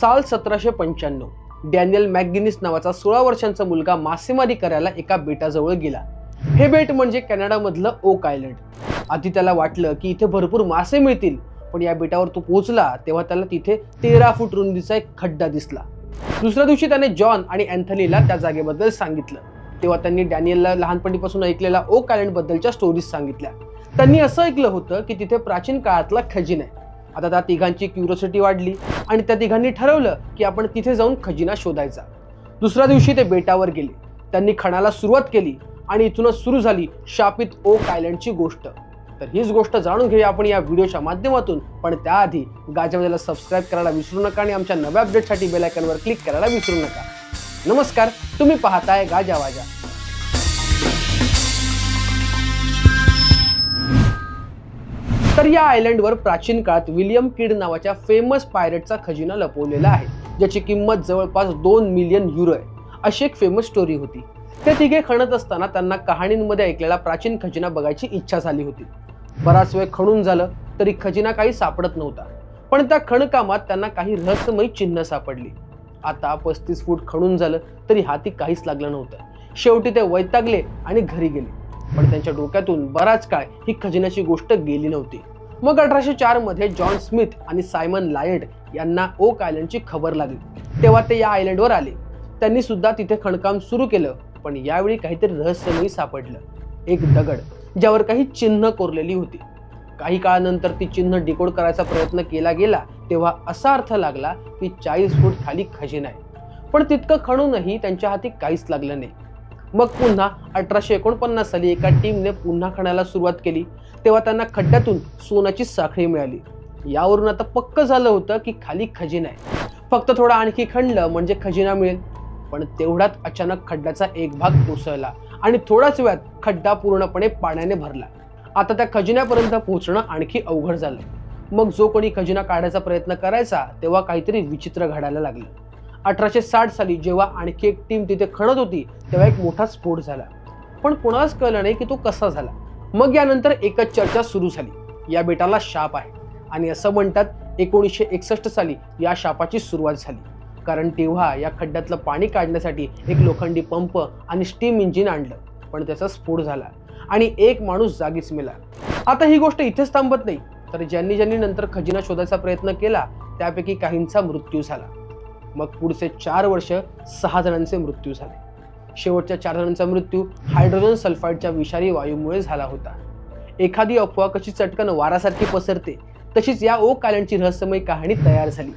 साल सतराशे पंच्याण्णव. डॅनियल मॅकगिनिस नावाचा सोळा वर्षांचा मुलगा मासेमारी करायला एका बेटाजवळ गेला. हे बेट म्हणजे कॅनडामधलं ओक आयलंड. आधी त्याला वाटलं की इथे भरपूर मासे मिळतील पण या बेटावर तो पोहोचला तेव्हा त्याला तिथे तेरा फूट रुंदीचा एक खड्डा दिसला. दुसऱ्या दिवशी त्याने जॉन आणि अँथनीला त्या जागेबद्दल सांगितलं. तेव्हा त्यांनी डॅनियलला लहानपणीपासून ऐकलेल्या ओक आयलंड बद्दलच्या स्टोरीज सांगितल्या. त्यांनी असं ऐकलं होतं की तिथे प्राचीन काळातला खजिन आहे. आता त्या तिघांची क्युरिओसिटी वाढली आणि त्या तिघांनी ठरवलं की आपण तिथे जाऊन खजिना शोधायचा. दुसऱ्या दिवशी ते बेटावर गेले. त्यांनी खणाला सुरुवात केली आणि इथूनच सुरू झाली शापित ओक आयलंडची गोष्ट. तर हीच गोष्ट जाणून घेऊया आपण या व्हिडिओच्या माध्यमातून. पण त्याआधी गाजावाजाला सबस्क्राईब करायला विसरू नका आणि आमच्या नव्या अपडेटसाठी बेलायकनवर क्लिक करायला विसरू नका. नमस्कार तुम्ही पाहताय गाजावाजा तर या आयलंडवर प्राचीन काळात विलियम किड नावाच्या फेमस पायरेटचा खजिना लपवलेला आहे ज्याची किंमत जवळपास दोन मिलियन युरो आहे. अशी एक फेमस स्टोरी होती. ते तिघे खणत असताना त्यांना कहाणींमध्ये ऐकलेला प्राचीन खजिना बघायची इच्छा झाली होती. बराच वेळ खणून झालं तरी खजिना काही सापडत नव्हता. पण त्या खणकामात त्यांना काही रहस्यमयी चिन्ह सापडली. आता पस्तीस फूट खणून झालं तरी हाती काहीच लागलं नव्हतं. शेवटी ते वैतागले आणि घरी गेले. पण त्यांच्या डोक्यातून बराच काळ ही खजिन्याची गोष्ट गेली नव्हती. मग अठराशे चारमध्ये जॉन स्मिथ आणि सायमन लायड यांना ओक आयलंडची खबर लागली. तेव्हा ते या आयलंडवर आले. त्यांनी सुद्धा तिथे खणकाम सुरू केलं पण यावेळी काहीतरी रहस्यमयी सापडलं. एक दगड ज्यावर काही चिन्ह कोरलेली होती. काही काळानंतर ती चिन्ह डिकोड करायचा प्रयत्न केला गेला तेव्हा असा अर्थ लागला की चाळीस फूट खाली खजिना आहे. पण तितकं खणूनही त्यांच्या हाती काहीच लागलं नाही. मग पुन्हा अठराशे एकोणपन्नास साली एका टीमने पुन्हा खणायला सुरुवात केली. तेव्हा त्यांना खड्ड्यातून सोन्याची साखळी मिळाली. यावरून आता पक्क झालं होतं की खाली खजिना आहे. फक्त थोडा आणखी खणलं म्हणजे खजिना मिळेल. पण तेवढ्यात अचानक खड्ड्याचा एक भाग कोसळला आणि थोड्याच वेळात खड्डा पूर्णपणे पाण्याने भरला. आता त्या खजिन्यापर्यंत पोहोचणं आणखी अवघड झालं. मग जो कोणी खजिना काढायचा प्रयत्न करायचा तेव्हा काहीतरी विचित्र घडायला लागलं. अठराशे साठ साली जेव्हा आणखी एक टीम तिथे खणत होती तेव्हा एक मोठा स्फोट झाला. पण कोणालाच कळलं नाही की तो कसा झाला. मग यानंतर एकच चर्चा सुरू झाली. या बेटाला शाप आहे. आणि असं म्हणतात एकोणीसशे एकसष्ट साली या शापाची सुरुवात झाली. कारण तेव्हा या खड्ड्यातलं पाणी काढण्यासाठी एक लोखंडी पंप आणि स्टीम इंजिन आणलं. पण त्याचा स्फोट झाला. आणि एक माणूस जागीच मेला. आता ही गोष्ट इथेच थांबत नाही. तर ज्यांनी ज्यांनी नंतर खजिना शोधायचा प्रयत्न केला त्यापैकी काहींचा मृत्यू झाला. मग पुढचे चार वर्ष सहा जणांचे मृत्यू झाले. शेवटच्या चार जणांचा मृत्यू हायड्रोजन सल्फाईडच्या विषारी वायूमुळे झाला होता. एखादी अफवा कशी चटकन वारासारखी पसरते तशीच या ओक आयलंडची रहस्यमय कहाणी तयार झाली.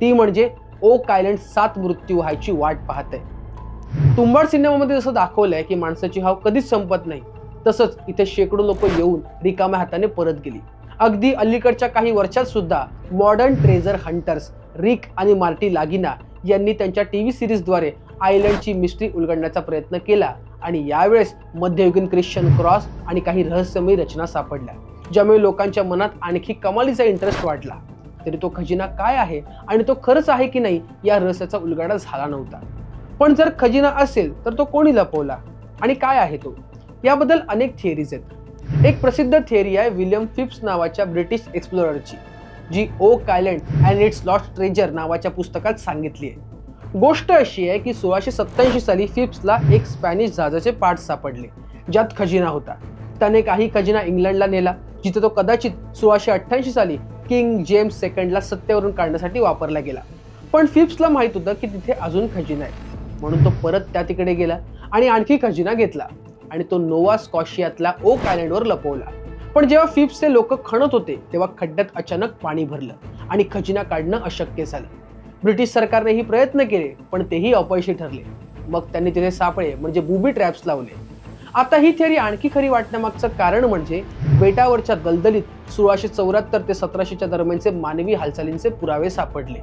ती म्हणजे ओक आयलंड सात मृत्यू व्हायची वाट पाहत आहे तुंबाड सिनेमामध्ये जसं दाखवलंय की माणसाची हाव कधीच संपत नाही तसंच इथे शेकडो लोक येऊन रिकाम्या हाताने परत गेली. अगदी अलीकडच्या काही वर्षात सुद्धा मॉडर्न ट्रेझर हंटर्स रिक आणि मार्टी लागिना यांनी त्यांच्या टी व्ही सिरीजद्वारे आयलंडची मिस्ट्री उलगडण्याचा प्रयत्न केला आणि यावेळेस मध्ययुगीन ख्रिश्चन क्रॉस आणि काही रहस्यमयी रचना सापडल्या ज्यामुळे लोकांच्या मनात आणखी कमालीचा इंटरेस्ट वाढला. तरी तो खजिना काय आहे आणि तो खरंच आहे की नाही या रहस्याचा उलगडा झाला नव्हता. पण जर खजिना असेल तर तो कोणी लपवला आणि काय आहे तो? याबद्दल अनेक थिअरीज आहेत. एक प्रसिद्ध थिअरी आहे विलियम फिप्स नावाच्या ब्रिटिश एक्सप्लोररची जी Oak Island and its lost treasure नावाच्या पुस्तकात सांगितली आहे. गोष्ट अशी आहे की सोळाशे सत्त्याऐंशी साली फिप्सला एक स्पॅनिश जहाजाचे पार्ट सापडले ज्यात खजिना होता. त्याने काही खजिना इंग्लंडला नेला जिथे तो कदाचित सोळाशे अठ्ठ्याऐंशी साली किंग जेम्स सेकंडला सत्तेवरून काढण्यासाठी वापरला गेला. पण फिप्सला माहीत होतं की तिथे अजून खजिना आहे. म्हणून तो परत त्या तिकडे गेला आणि आणखी खजिना घेतला आणि तो नोवा स्कॉशियातला ओक आयलंडवर लपवला. पण जेव्हा फिप्सचे लोक खणत होते तेव्हा खड्ड्यात अचानक पाणी भरलं आणि खजिना काढणं अशक्य झालं. ब्रिटिश सरकारनेही प्रयत्न केले पण तेही अपयशी ठरले. मग त्यांनी तिथे सापळे म्हणजे बुबी ट्रॅप्स लावले. आता ही थिअरी आणखी खरी वाटण्यामागचं कारण म्हणजे बेटावरच्या दलदलीत सोळाशे चौऱ्याहत्तर ते सतराशेच्या दरम्यानचे मानवी हालचालींचे पुरावे सापडले.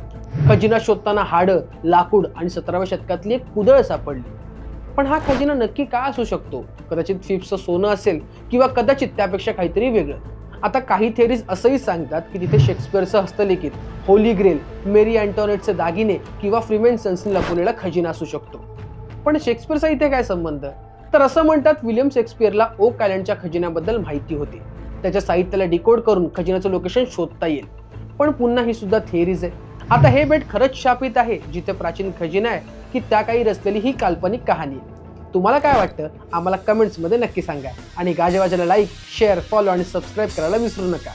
खजिना शोधताना हाडं लाकूड आणि सतराव्या शतकातली एक कुदळ सापडली. पण हा खजिना नक्की काय असू शकतो? कदाचित फिप्सचं सोनं असेल किंवा कदाचित त्यापेक्षा काहीतरी वेगळं. आता काही थेरीज असंही सांगतात की तिथे शेक्सपिअरचं हस्तलिखित होली ग्रेल मेरी अँटोनेटचे दागिने किंवा फ्रीमेन्सन्सनी लपवलेला खजिना असू शकतो. पण शेक्सपिअरचा इथे काय संबंध? तर असं म्हणतात विलियम शेक्सपिअरला ओक कॅलंडच्या खजिन्याबद्दल माहिती होती. त्याच्या साहित्याला डिकोड करून खजिन्याचं लोकेशन शोधता येईल. पण पुन्हा ही सुद्धा थेरीज आहे. आता हे बेट खरंच शापित आहे जिथे प्राचीन खजिना आहे की त्या काही रचलेली ही काल्पनिक कहाणी. तुम्हाला काय वाटतं? आम्हाला कमेंट्समध्ये नक्की सांगा. आणि गाजेवाजाला लाईक शेअर फॉलो आणि सबस्क्राईब करायला विसरू नका.